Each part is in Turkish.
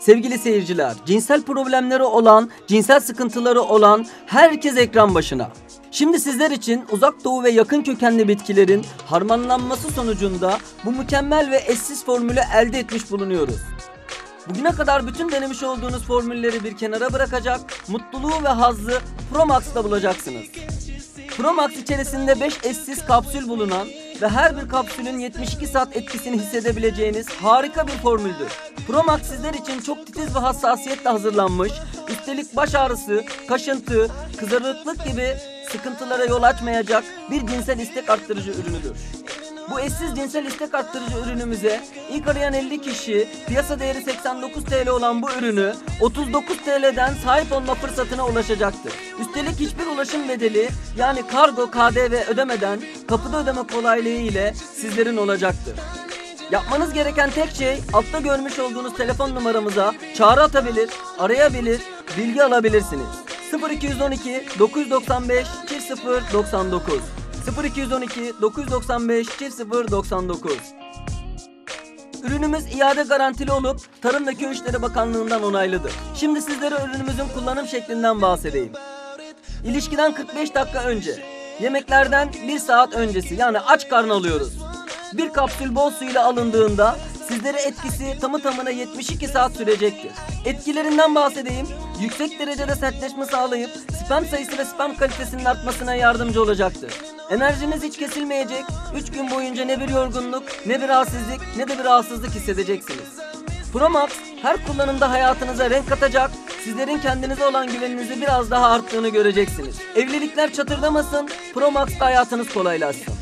Sevgili seyirciler, cinsel problemleri olan, cinsel sıkıntıları olan herkes ekran başına. Şimdi sizler için uzak doğu ve yakın kökenli bitkilerin harmanlanması sonucunda bu mükemmel ve eşsiz formülü elde etmiş bulunuyoruz. Bugüne kadar bütün denemiş olduğunuz formülleri bir kenara bırakacak, mutluluğu ve hazzı Promax'ta bulacaksınız. Promax içerisinde 5 eşsiz kapsül bulunan ve her bir kapsülün 72 saat etkisini hissedebileceğiniz harika bir formüldür. Promax sizler için çok titiz ve hassasiyetle hazırlanmış, üstelik baş ağrısı, kaşıntı, kızarıklık gibi sıkıntılara yol açmayacak bir cinsel istek arttırıcı ürünüdür. Bu eşsiz cinsel istek arttırıcı ürünümüze ilk arayan 50 kişi piyasa değeri 89 TL olan bu ürünü 39 TL'den sahip olma fırsatına ulaşacaktır. Üstelik hiçbir ulaşım bedeli yani kargo KDV ödemeden kapıda ödeme kolaylığı ile sizlerin olacaktır. Yapmanız gereken tek şey altta görmüş olduğunuz telefon numaramıza çağrı atabilir, arayabilir, bilgi alabilirsiniz. 0212 995 0099 0212 995 0099 Ürünümüz iade garantili olup Tarım ve Köy İşleri Bakanlığı'ndan onaylıdır. Şimdi sizlere ürünümüzün kullanım şeklinden bahsedeyim. İlişkiden 45 dakika önce, yemeklerden 1 saat öncesi yani aç karnı alıyoruz. Bir kapsül bol su ile alındığında sizlere etkisi tamı tamına 72 saat sürecektir. Etkilerinden bahsedeyim. Yüksek derecede sertleşme sağlayıp spam sayısı ve spam kalitesinin artmasına yardımcı olacaktır. Enerjiniz hiç kesilmeyecek. 3 gün boyunca ne bir yorgunluk, ne bir halsizlik, ne de bir rahatsızlık hissedeceksiniz. Promax her kullanımda hayatınıza renk katacak, sizlerin kendinize olan güveninizi biraz daha arttığını göreceksiniz. Evlilikler çatırdamasın, Promax'ta hayatınız kolaylaşsın.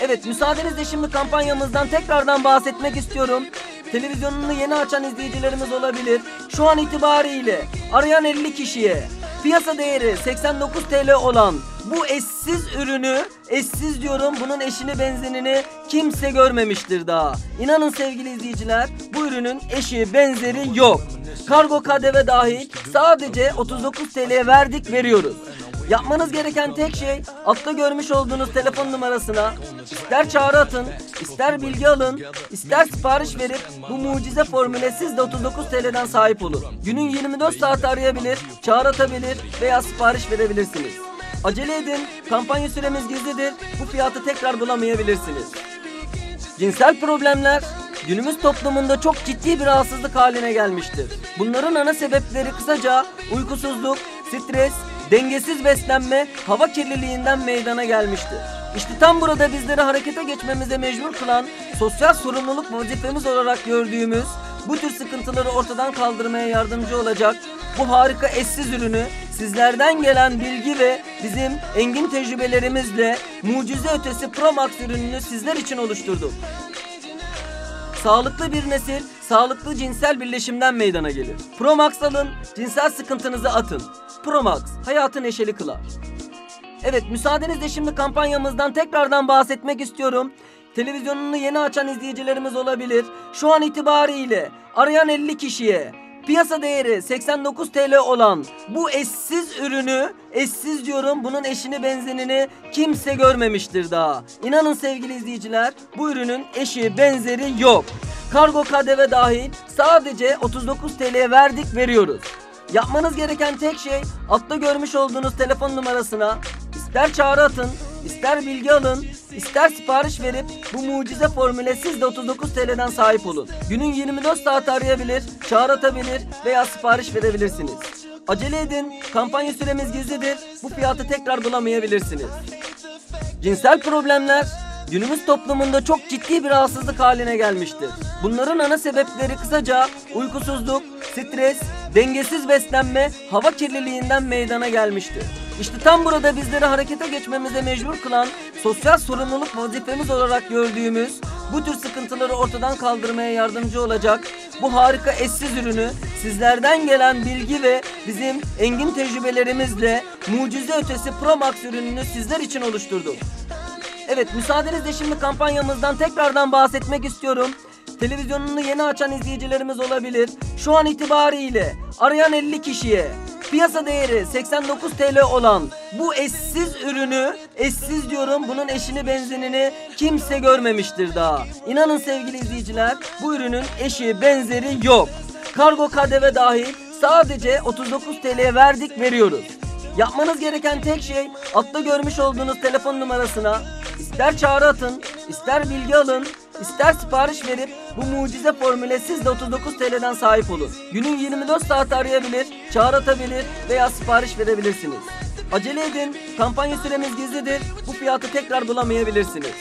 Evet müsaadenizle şimdi kampanyamızdan tekrardan bahsetmek istiyorum. Televizyonunu yeni açan izleyicilerimiz olabilir. Şu an itibariyle arayan 50 kişiye piyasa değeri 89 TL olan bu eşsiz ürünü, eşsiz diyorum bunun eşini benzenini kimse görmemiştir daha. İnanın sevgili izleyiciler bu ürünün eşi benzeri yok. Kargo KDV dahil sadece 39 TL'ye verdik veriyoruz. Yapmanız gereken tek şey altta görmüş olduğunuz telefon numarasına ister çağrı atın, ister bilgi alın, ister sipariş verip bu mucize formüle siz de 39 TL'den sahip olun. Günün 24 saat arayabilir, çağrı atabilir veya sipariş verebilirsiniz. Acele edin, kampanya süremiz gizlidir, bu fiyatı tekrar bulamayabilirsiniz. Cinsel problemler günümüz toplumunda çok ciddi bir rahatsızlık haline gelmiştir. Bunların ana sebepleri kısaca uykusuzluk, stres, dengesiz beslenme, hava kirliliğinden meydana gelmiştir. İşte tam burada bizleri harekete geçmemize mecbur kılan sosyal sorumluluk vazifemiz olarak gördüğümüz bu tür sıkıntıları ortadan kaldırmaya yardımcı olacak bu harika eşsiz ürünü sizlerden gelen bilgi ve bizim engin tecrübelerimizle mucize ötesi Promax ürününü sizler için oluşturduk. Sağlıklı bir nesil, sağlıklı cinsel birleşimden meydana gelir. Promax alın, cinsel sıkıntınızı atın. Promax, hayatı neşeli kılar. Evet, müsaadenizle şimdi kampanyamızdan tekrardan bahsetmek istiyorum. Televizyonunu yeni açan izleyicilerimiz olabilir. Şu an itibariyle arayan 50 kişiye piyasa değeri 89 TL olan bu eşsiz ürünü, eşsiz diyorum bunun eşini benzenini kimse görmemiştir daha. İnanın sevgili izleyiciler bu ürünün eşi benzeri yok. Kargo KDV dahil sadece 39 TL'ye verdik veriyoruz. Yapmanız gereken tek şey altta görmüş olduğunuz telefon numarasına ister çağrı atın, ister bilgi alın, ister sipariş verip bu mucize formüle siz de 39 TL'den sahip olun. Günün 24 saat arayabilir, çağrı atabilir veya sipariş verebilirsiniz. Acele edin, kampanya süremiz gizlidir, bu fiyatı tekrar bulamayabilirsiniz. Cinsel problemler günümüz toplumunda çok ciddi bir rahatsızlık haline gelmiştir. Bunların ana sebepleri kısaca uykusuzluk, stres, dengesiz beslenme, hava kirliliğinden meydana gelmiştir. İşte tam burada bizleri harekete geçmemize mecbur kılan sosyal sorumluluk vazifemiz olarak gördüğümüz bu tür sıkıntıları ortadan kaldırmaya yardımcı olacak bu harika eşsiz ürünü sizlerden gelen bilgi ve bizim engin tecrübelerimizle mucize ötesi Promax ürününü sizler için oluşturduk. Evet müsaadenizle şimdi kampanyamızdan tekrardan bahsetmek istiyorum. Televizyonunu yeni açan izleyicilerimiz olabilir. Şu an itibariyle arayan 50 kişiye piyasa değeri 89 TL olan bu eşsiz ürünü, eşsiz diyorum bunun eşini benzenini kimse görmemiştir daha. İnanın sevgili izleyiciler bu ürünün eşi benzeri yok. Kargo KDV dahil sadece 39 TL'ye verdik veriyoruz. Yapmanız gereken tek şey altta görmüş olduğunuz telefon numarasına ister çağrı atın, ister bilgi alın, ister sipariş verip bu mucize formüle siz de 39 TL'den sahip olun. Günün 24 saati arayabilir, çağrı atabilir veya sipariş verebilirsiniz. Acele edin, kampanya süremiz gizlidir, bu fiyatı tekrar bulamayabilirsiniz.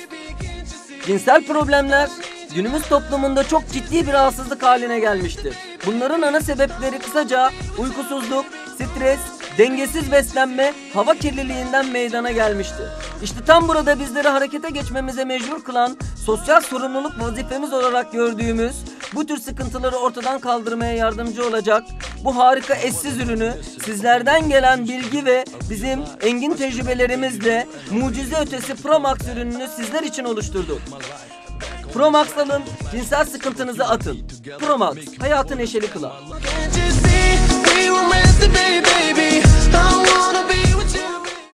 Cinsel problemler günümüz toplumunda çok ciddi bir rahatsızlık haline gelmiştir. Bunların ana sebepleri kısaca uykusuzluk, stres, dengesiz beslenme, hava kirliliğinden meydana gelmiştir. İşte tam burada bizleri harekete geçmemize mecbur kılan, sosyal sorumluluk vazifemiz olarak gördüğümüz bu tür sıkıntıları ortadan kaldırmaya yardımcı olacak bu harika eşsiz ürünü sizlerden gelen bilgi ve bizim engin tecrübelerimizle mucize ötesi Pro Max ürününü sizler için oluşturduk. Pro alın, cinsel sıkıntınızı atın. Pro Max, hayatı neşeli kılar.